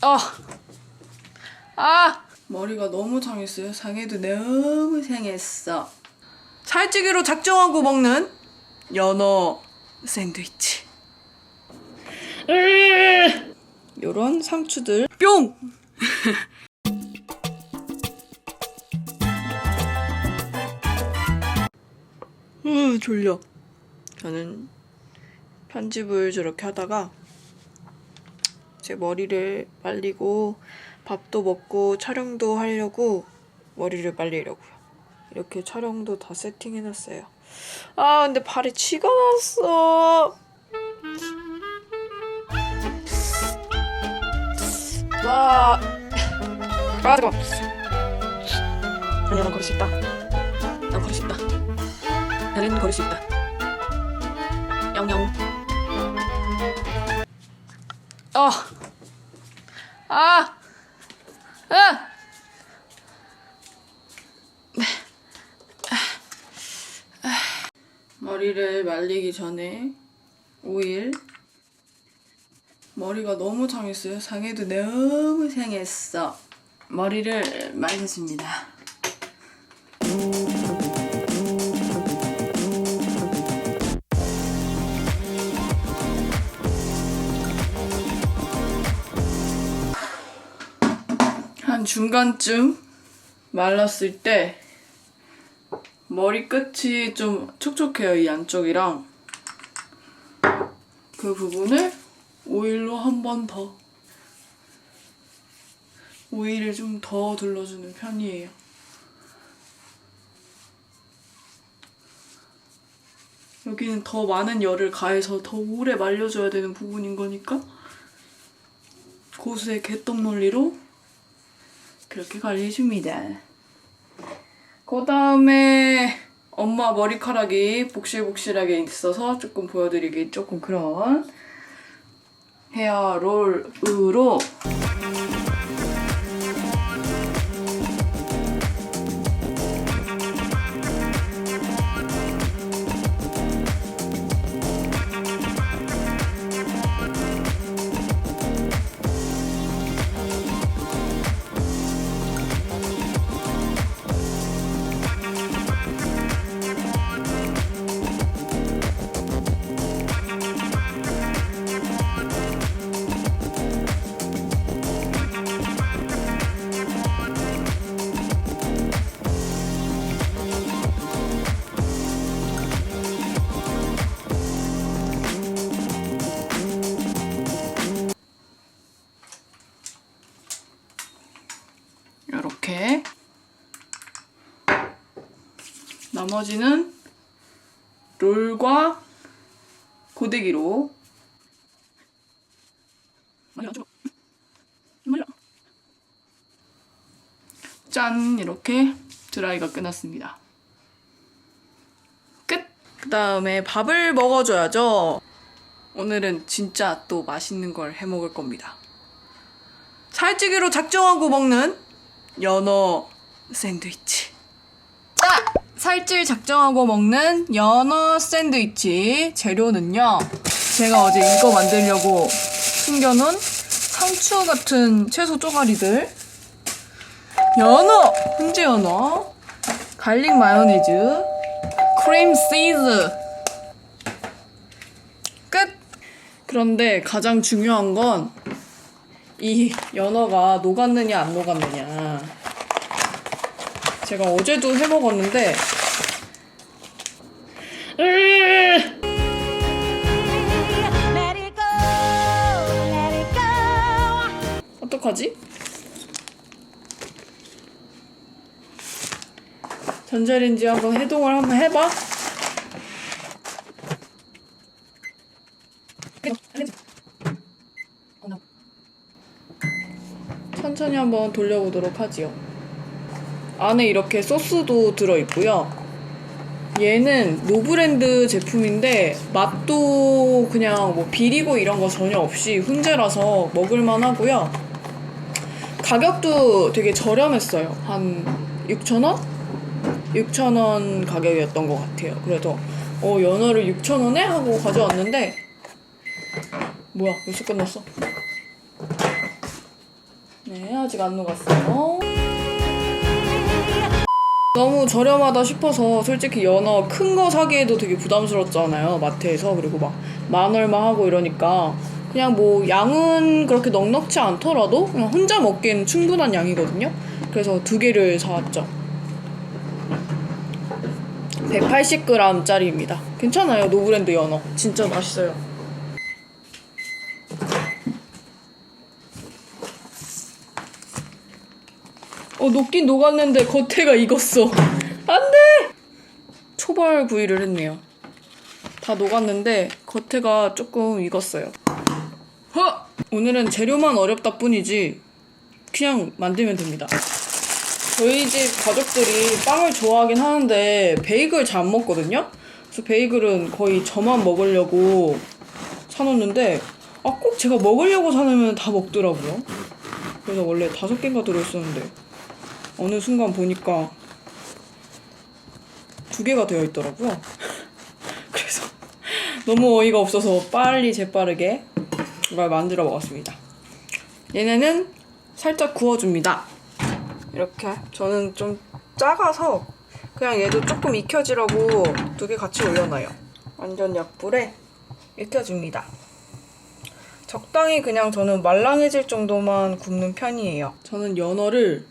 아, 아, 머리가 너무 상했어요. 상해도 너무 상했어. 살찌기로 작정하고 먹는 연어 샌드위치. 요런 상추들 뿅! 으 졸려. 저는 편집을 저렇게 하다가 제 머리를 말리고 밥도 먹고 촬영도 하려고 머리를 말리려고요. 이렇게 촬영도 다 세팅해놨어요. 아 근데 발에 쥐가 났어. 와. 아 잠깐. 아니야 난 걸을 수 있다. 난 걸을 수 있다. 나는 걸을 수 있다. 영영. 어. 아. 아. 머리를 말리기 전에 오일 머리가 너무 상했어요. 상해도 너무 상했어. 머리를 말렸습니다. 중간쯤 말랐을 때 머리 끝이 좀 촉촉해요 이 안쪽이랑. 그 부분을 오일로 한 번 더 오일을 좀 더 둘러주는 편이에요. 여기는 더 많은 열을 가해서 더 오래 말려줘야 되는 부분인 거니까 고수의 개떡 논리로 그렇게 관리해줍니다. 그 다음에 엄마 머리카락이 복실복실하게 있어서 조금 보여드리기 조금 그런 헤어롤으로 나머지는 롤과 고데기로. 짠 이렇게 드라이가 끝났습니다. 끝. 그 다음에 밥을 먹어줘야죠. 오늘은 진짜 또 맛있는 걸 해 먹을 겁니다. 살찌기로 작정하고 먹는 연어 샌드위치. 자, 살찔 작정하고 먹는 연어 샌드위치 재료는요. 제가 어제 이거 만들려고 숨겨놓은 상추 같은 채소 쪼가리들, 연어, 훈제 연어, 갈릭 마요네즈, 크림 치즈. 끝. 그런데 가장 중요한 건 이 연어가 녹았느냐 안 녹았느냐. 제가 어제도 해 먹었는데. 어떡하지? 전자레인지 한번 해동을 한번 해봐. 천천히 한번 돌려보도록 하지요. 안에 이렇게 소스도 들어있고요. 얘는 노브랜드 제품인데 맛도 그냥 뭐 비리고 이런 거 전혀 없이 훈제라서 먹을만 하고요. 가격도 되게 저렴했어요. 한 6,000원? 6,000원 가격이었던 것 같아요. 그래서 어 연어를 6,000원에 하고 가져왔는데 뭐야 벌써 끝났어? 네, 아직 안 녹았어요. 너무 저렴하다 싶어서 솔직히 연어 큰 거 사기에도 되게 부담스럽잖아요. 마트에서. 그리고 막 만 얼마 하고 이러니까 그냥 뭐 양은 그렇게 넉넉치 않더라도 그냥 혼자 먹기엔 충분한 양이거든요. 그래서 두 개를 사왔죠. 180g짜리입니다. 괜찮아요. 노브랜드 연어. 진짜 맛있어요. 어, 녹긴 녹았는데 겉에가 익었어. 안 돼! 초벌 구이를 했네요. 다 녹았는데 겉에가 조금 익었어요. 허! 오늘은 재료만 어렵다 뿐이지 그냥 만들면 됩니다. 저희 집 가족들이 빵을 좋아하긴 하는데 베이글 잘 안 먹거든요? 그래서 베이글은 거의 저만 먹으려고 사놓는데 아, 꼭 제가 먹으려고 사놓으면 다 먹더라고요. 그래서 원래 다섯 개가 들어있었는데 어느 순간 보니까 두 개가 되어 있더라고요. 그래서 너무 어이가 없어서 빨리 재빠르게 이걸 만들어 먹었습니다. 얘네는 살짝 구워줍니다. 이렇게 저는 좀 작아서 그냥 얘도 조금 익혀지라고 두 개 같이 올려놔요. 완전 약불에 익혀줍니다. 적당히 그냥 저는 말랑해질 정도만 굽는 편이에요. 저는 연어를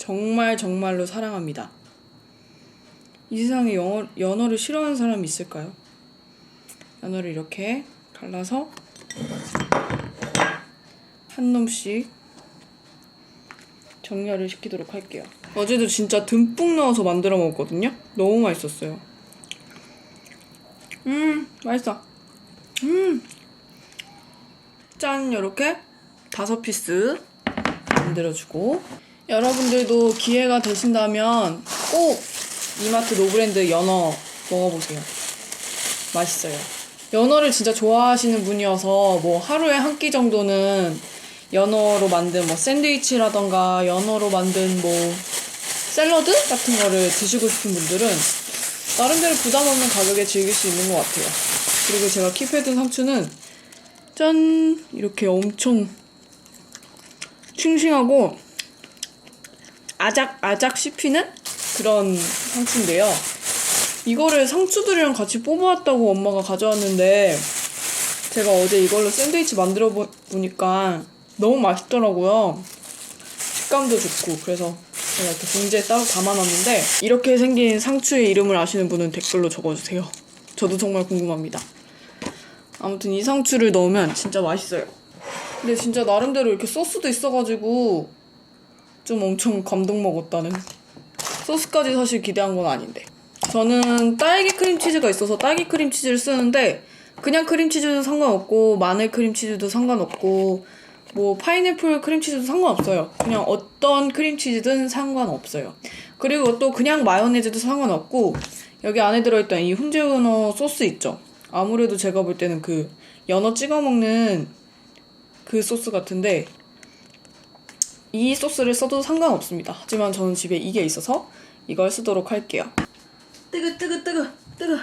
정말 정말로 사랑합니다. 이 세상에 영어, 연어를 싫어하는 사람이 있을까요? 연어를 이렇게 갈라서 한 놈씩 정렬을 시키도록 할게요. 어제도 진짜 듬뿍 넣어서 만들어 먹었거든요. 너무 맛있었어요. 음, 맛있어. 음. 짠, 요렇게 다섯 피스 만들어주고 여러분들도 기회가 되신다면 꼭 이마트 노브랜드 연어 먹어보세요. 맛있어요. 연어를 진짜 좋아하시는 분이어서 뭐 하루에 한 끼 정도는 연어로 만든 뭐 샌드위치라던가 연어로 만든 뭐 샐러드 같은 거를 드시고 싶은 분들은 나름대로 부담 없는 가격에 즐길 수 있는 것 같아요. 그리고 제가 킵해둔 상추는 짠 이렇게 엄청 싱싱하고 아작 아작 씹히는 그런 상추인데요. 이거를 상추들이랑 같이 뽑아왔다고 엄마가 가져왔는데 제가 어제 이걸로 샌드위치 만들어 보, 보니까 너무 맛있더라고요. 식감도 좋고 그래서 제가 이렇게 봉지에 따로 담아놨는데 이렇게 생긴 상추의 이름을 아시는 분은 댓글로 적어주세요. 저도 정말 궁금합니다. 아무튼 이 상추를 넣으면 진짜 맛있어요. 근데 진짜 나름대로 이렇게 소스도 있어가지고 좀 엄청 감동 먹었다는 소스까지 사실 기대한 건 아닌데. 저는 딸기 크림치즈가 있어서 딸기 크림치즈를 쓰는데 그냥 크림치즈도 상관없고 마늘 크림치즈도 상관없고 뭐 파인애플 크림치즈도 상관없어요. 그냥 어떤 크림치즈든 상관없어요. 그리고 또 그냥 마요네즈도 상관없고 여기 안에 들어있던 이 훈제은어 소스 있죠? 아무래도 제가 볼 때는 그 연어 찍어 먹는 그 소스 같은데 이 소스를 써도 상관없습니다. 하지만 저는 집에 이게 있어서 이걸 쓰도록 할게요. 뜨그 뜨그 뜨그 뜨그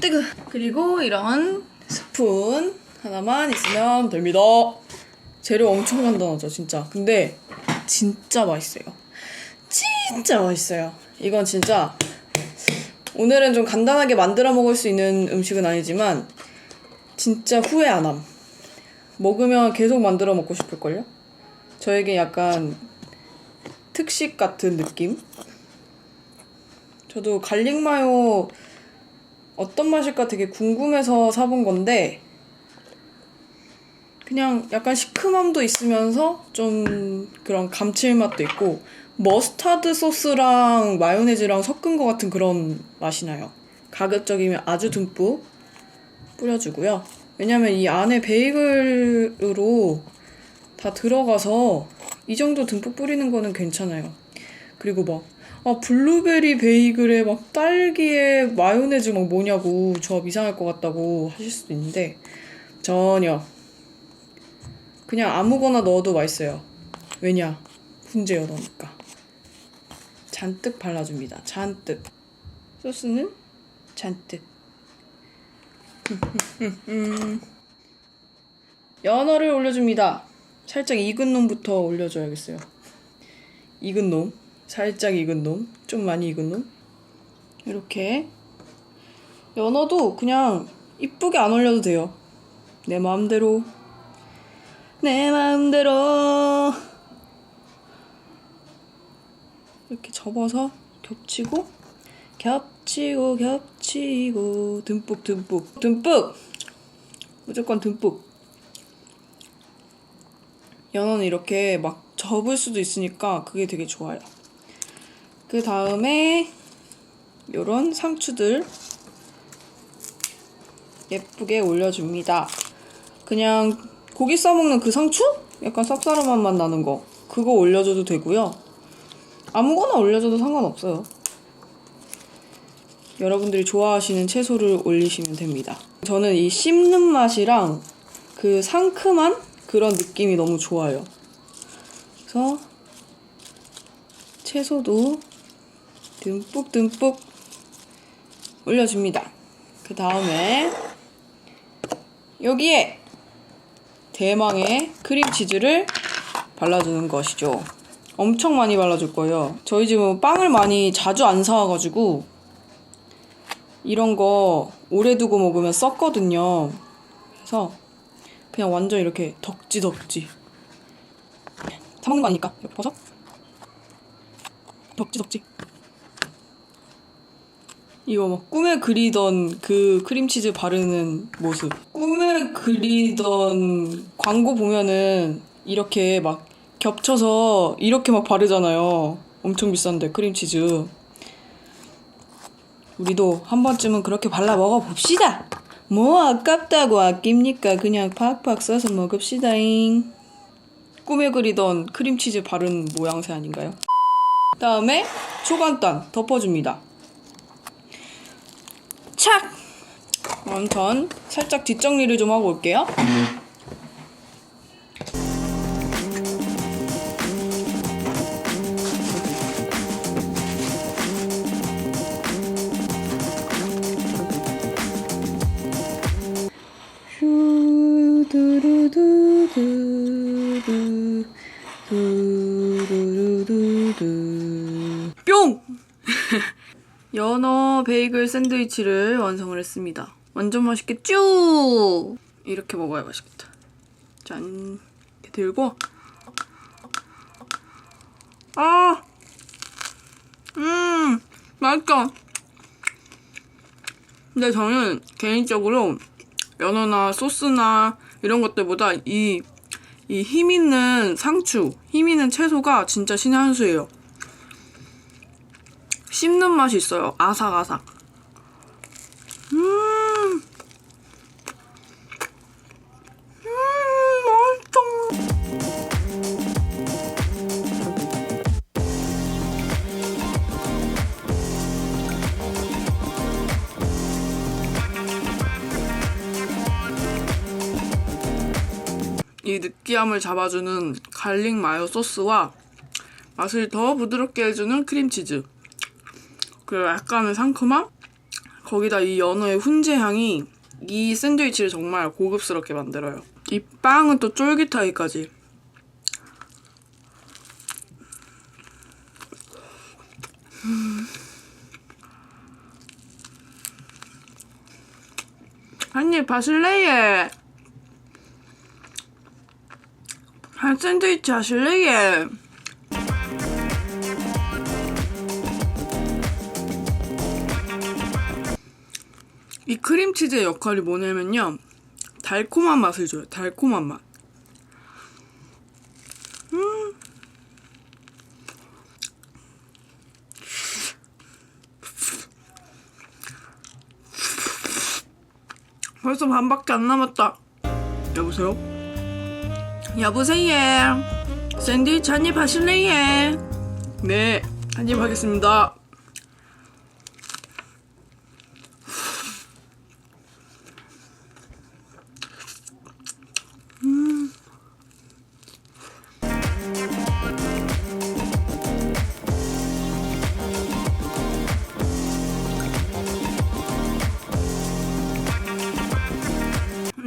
뜨그 그리고 이런 스푼 하나만 있으면 됩니다. 재료 엄청 간단하죠, 진짜. 근데 진짜 맛있어요. 진짜 맛있어요. 이건 진짜 오늘은 좀 간단하게 만들어 먹을 수 있는 음식은 아니지만 진짜 후회 안 함. 먹으면 계속 만들어 먹고 싶을걸요? 저에게 약간 특식 같은 느낌? 저도 갈릭 마요 어떤 맛일까 되게 궁금해서 사본 건데 그냥 약간 시큼함도 있으면서 좀 그런 감칠맛도 있고 머스타드 소스랑 마요네즈랑 섞은 것 같은 그런 맛이 나요. 가급적이면 아주 듬뿍 뿌려주고요. 왜냐면 이 안에 베이글으로 다 들어가서 이 정도 듬뿍 뿌리는 거는 괜찮아요. 그리고 막, 아, 블루베리 베이글에 막 딸기에 마요네즈 막 뭐냐고 조합 이상할 것 같다고 하실 수도 있는데 전혀. 그냥 아무거나 넣어도 맛있어요. 왜냐? 훈제 연어니까. 잔뜩 발라줍니다. 잔뜩. 소스는 잔뜩. 연어를 올려줍니다. 살짝 익은 놈부터 올려줘야겠어요. 익은 놈, 살짝 익은 놈, 좀 많이 익은 놈. 이렇게 연어도 그냥 이쁘게 안 올려도 돼요. 내 마음대로. 내 마음대로. 이렇게 접어서 겹치고 겹치고 겹치고 듬뿍 듬뿍 듬뿍 무조건 듬뿍 연어는 이렇게 막 접을 수도 있으니까 그게 되게 좋아요. 그 다음에 요런 상추들 예쁘게 올려줍니다. 그냥 고기 싸먹는 그 상추? 약간 쌉싸름한 맛 나는 거. 그거 올려줘도 되고요. 아무거나 올려줘도 상관없어요. 여러분들이 좋아하시는 채소를 올리시면 됩니다. 저는 이 씹는 맛이랑 그 상큼한 그런 느낌이 너무 좋아요. 그래서 채소도 듬뿍 듬뿍 올려줍니다. 그 다음에 여기에 대망의 크림치즈를 발라주는 것이죠. 엄청 많이 발라줄 거예요. 저희 집은 빵을 많이 자주 안 사와가지고 이런 거 오래 두고 먹으면 썩거든요. 그래서 그냥 완전 이렇게 덕지 덕지. 사 먹는 거 아니니까 이렇게 퍼서 덕지 덕지. 이거 막 꿈에 그리던 그 크림치즈 바르는 모습. 꿈에 그리던 광고 보면은 이렇게 막 겹쳐서 이렇게 막 바르잖아요. 엄청 비싼데 크림치즈. 우리도 한 번쯤은 그렇게 발라 먹어봅시다. 뭐 아깝다고 아낍니까? 그냥 팍팍 써서 먹읍시다잉. 꿈에 그리던 크림치즈 바른 모양새 아닌가요? 다음에 초간단 덮어줍니다. 착! 전 살짝 뒷정리를 좀 하고 올게요. 베이글 샌드위치를 완성을 했습니다. 완전 맛있겠죠? 이렇게 먹어야 맛있겠다. 짠. 이렇게 들고 아! 음! 맛있다. 근데 저는 개인적으로 연어나 소스나 이런 것들보다 이, 이 힘 있는 상추, 힘 있는 채소가 진짜 신의 한 수예요. 씹는 맛이 있어요. 아삭아삭. 음. 음. 이 느끼함을 잡아주는 갈릭 마요 소스와 맛을 더 부드럽게 해주는 크림치즈. 그리고 약간의 상큼함? 거기다 이 연어의 훈제 향이 이 샌드위치를 정말 고급스럽게 만들어요. 이 빵은 또 쫄깃하기까지. 음. 한입 하실래예? 한 샌드위치 하실래예? 이 크림치즈의 역할이 뭐냐면요. 달콤한 맛을 줘요. 달콤한 맛. 음. 벌써 반밖에 안 남았다. 여보세요? 여보세요? 샌드위치 한입 하실래요? 네, 한입 하겠습니다.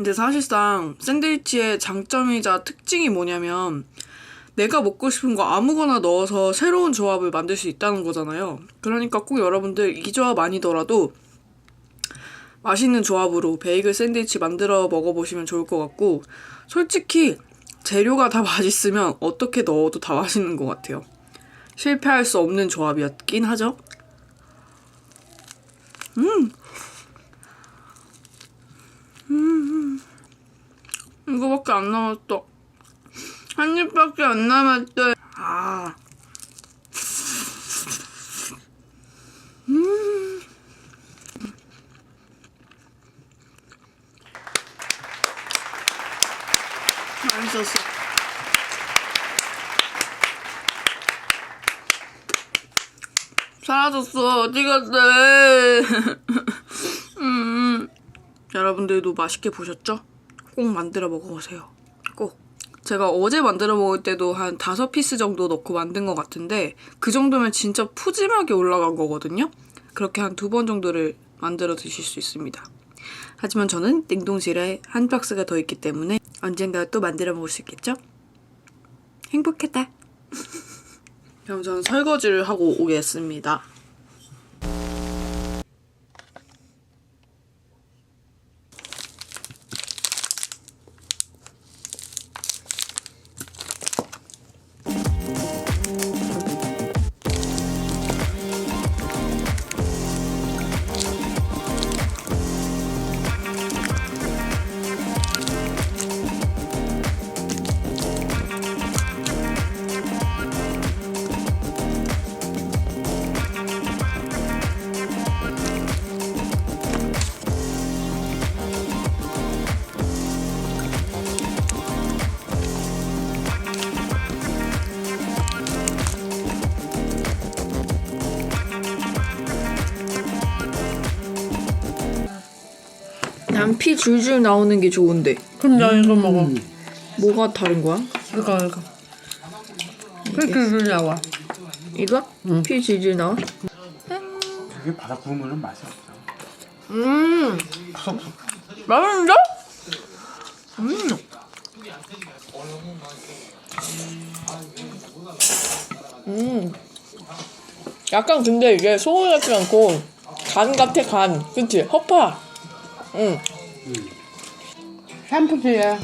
근데 사실상 샌드위치의 장점이자 특징이 뭐냐면 내가 먹고 싶은 거 아무거나 넣어서 새로운 조합을 만들 수 있다는 거잖아요. 그러니까 꼭 여러분들 이 조합 아니더라도 맛있는 조합으로 베이글 샌드위치 만들어 먹어보시면 좋을 것 같고 솔직히 재료가 다 맛있으면 어떻게 넣어도 다 맛있는 것 같아요. 실패할 수 없는 조합이었긴 하죠. 음. 음. 이거밖에 안 남았어. 한 입밖에 안 남았어. 아. 음. 맛있었어. 사라졌어. 어디 갔대? 음. 여러분들도 맛있게 보셨죠? 꼭 만들어 먹어보세요. 꼭. 제가 어제 만들어 먹을 때도 한 다섯 피스 정도 넣고 만든 것 같은데 그 정도면 진짜 푸짐하게 올라간 거거든요. 그렇게 한 두 번 정도를 만들어 드실 수 있습니다. 하지만 저는 냉동실에 한 박스가 더 있기 때문에 언젠가 또 만들어 먹을 수 있겠죠? 행복했다. 그럼 저는 설거지를 하고 오겠습니다. 난피 줄줄 나오는 게 좋은데 그럼 나 이거 먹어. 뭐가 다른 거야? 이거 이거. 그렇게 줄 나와. 이거? 피 줄줄 나와? 그게 바닥 구우면 맛이 없어. 음. 맛있는데? 음. 음. 약간 근데 이게 소금 같지 않고 간 같아 간. 그치? 허파. 응. 샴푸지에.